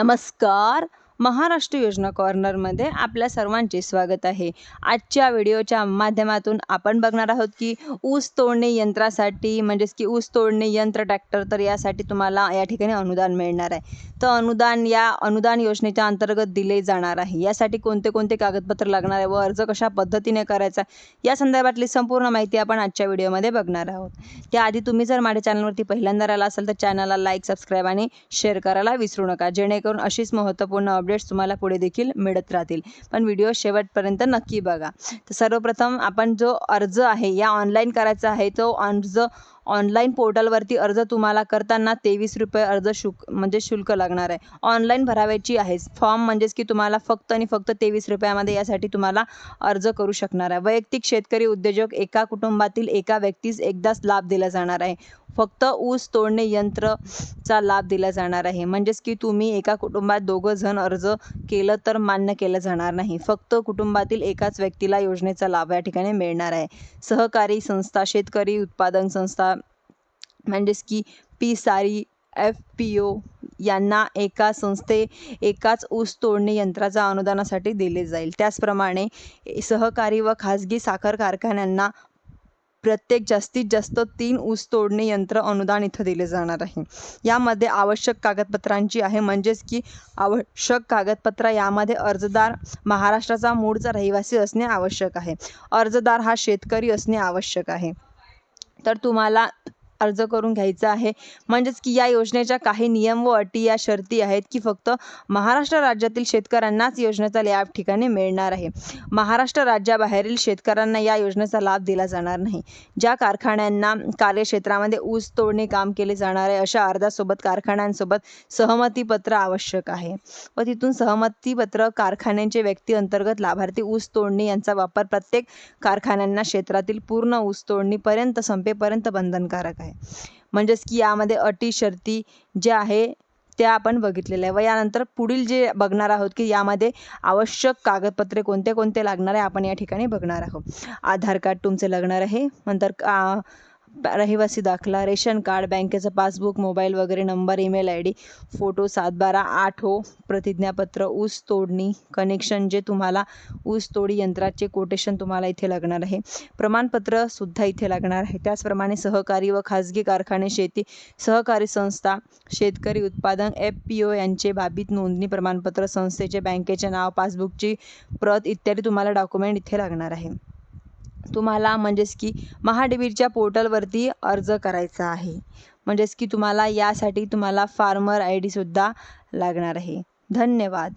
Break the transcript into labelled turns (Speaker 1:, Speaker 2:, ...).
Speaker 1: नमस्कार. महाराष्ट्र योजना कॉर्नरमध्ये आपल्या सर्वांचे स्वागत आहे. आजच्या व्हिडिओच्या माध्यमातून आपण बघणार आहोत की ऊस तोडणी यंत्रासाठी म्हणजेच की ऊस तोडणी यंत्र ट्रॅक्टर तर यासाठी तुम्हाला या ठिकाणी अनुदान मिळणार आहे. तर अनुदान या अनुदान योजनेच्या अंतर्गत दिले जाणार आहे. यासाठी कोणते कोणते कागदपत्र लागणार आहे व अर्ज कशा पद्धतीने करायचा या संदर्भातली संपूर्ण माहिती आपण आजच्या व्हिडिओमध्ये बघणार आहोत. त्याआधी तुम्ही जर माझ्या चॅनलवरती पहिल्यांदा आला असाल तर चॅनलला लाईक सबस्क्राईब आणि शेअर करायला विसरू नका. जेणेकरून अशीच महत्त्वपूर्ण अपडेट्स तुम्हाला पुढे देखील मिळत राहतील. पण व्हिडिओ शेवटपर्यंत नक्की बघा. तर सर्वप्रथम आपण जो अर्ज आहे या ऑनलाईन करायचा आहे तो अर्ज ऑनलाईन पोर्टलवरती अर्ज तुम्हाला करताना तेवीस रुपये अर्ज शुल्क म्हणजे शुल्क लागणार आहे. ऑनलाईन भरावायची आहे. फॉर्म म्हणजेच की तुम्हाला फक्त आणि फक्त तेवीस रुपयामध्ये यासाठी तुम्हाला अर्ज करू शकणार आहे. वैयक्तिक शेतकरी उद्योजक एका कुटुंबातील एका व्यक्तीस एकदाच लाभ दिला जाणार आहे. फक्त ऊस तोडणे यंत्रचा लाभ दिला जाणार आहे. म्हणजेच की तुम्ही एका कुटुंबात दोघं जण अर्ज केलं तर मान्य केलं जाणार नाही. फक्त कुटुंबातील एकाच व्यक्तीला योजनेचा लाभ या ठिकाणी मिळणार आहे. सहकारी संस्था शेतकरी उत्पादन संस्था म्हणजेच की पी सारी एफ पी ओ यांना एका संस्थे एकाच ऊस तोडणी यंत्राचा अनुदानासाठी दिले जाईल. त्याचप्रमाणे सहकारी व खाजगी साखर कारखान्यांना प्रत्येक जास्तीत जास्त तीन ऊस तोडणी यंत्र अनुदान इथं दिले जाणार आहे. यामध्ये आवश्यक कागदपत्रांची आहे म्हणजेच की आवश्यक कागदपत्र यामध्ये अर्जदार महाराष्ट्राचा मूळचा रहिवासी असणे आवश्यक आहे. अर्जदार हा शेतकरी असणे आवश्यक आहे. तर तुम्हाला अर्ज करून घ्यायचा आहे. म्हणजेच की या योजनेच्या काही नियम व अटी या शर्ती आहेत की फक्त महाराष्ट्र राज्यातील शेतकऱ्यांनाच योजनेचा लाभ ठिकाणी मिळणार आहे. महाराष्ट्र राज्याबाहेरील शेतकऱ्यांना या योजनेचा लाभ दिला जाणार नाही. ज्या कारखान्यांना कार्यक्षेत्रामध्ये ऊस तोडणे काम केले जाणार आहे अशा अर्जासोबत कारखान्यांसोबत सहमतीपत्र आवश्यक आहे. व तिथून सहमतीपत्र कारखान्यांचे व्यक्ती अंतर्गत लाभार्थी ऊस तोडणी यांचा वापर प्रत्येक कारखान्यांना क्षेत्रातील पूर्ण ऊस तोडणीपर्यंत संपेपर्यंत बंधनकारक आहे. म्हणजेच की यामध्ये अटी शर्ती ज्या आहे त्या आपण बघितलेल्या आहे. व यानंतर पुढील जे बघणार आहोत की यामध्ये आवश्यक कागदपत्रे कोणते कोणते लागणार आहे आपण या ठिकाणी बघणार आहोत. आधार कार्ड तुमचे लागणार आहे. नंतर का रहिवासी दाखला रेशन कार्ड बँकेचं पासबुक मोबाईल वगैरे number email I D photo सात बारा आठ हो प्रतिज्ञापत्र ऊस तोडणी कनेक्शन जे तुम्हाला ऊस तोडी यंत्राचे कोटेशन तुम्हाला इथे लागणार आहे. प्रमाणपत्रसुद्धा इथे लागणार आहे. त्याचप्रमाणे सहकारी व खाजगी कारखाने शेती सहकारी संस्था शेतकरी उत्पादन एफ पी ओ यांचे बाबीत नोंदणी प्रमाणपत्र संस्थेचे बँकेचे नाव पासबुकची प्रत इत्यादी तुम्हाला डॉक्युमेंट इथे लागणार आहे. तुम्हाला म्हणजेच की महाडेबीरच्या पोर्टलवरती अर्ज करायचा आहे. म्हणजेच की तुम्हाला यासाठी तुम्हाला फार्मर आय डीसुद्धा लागणार आहे. धन्यवाद.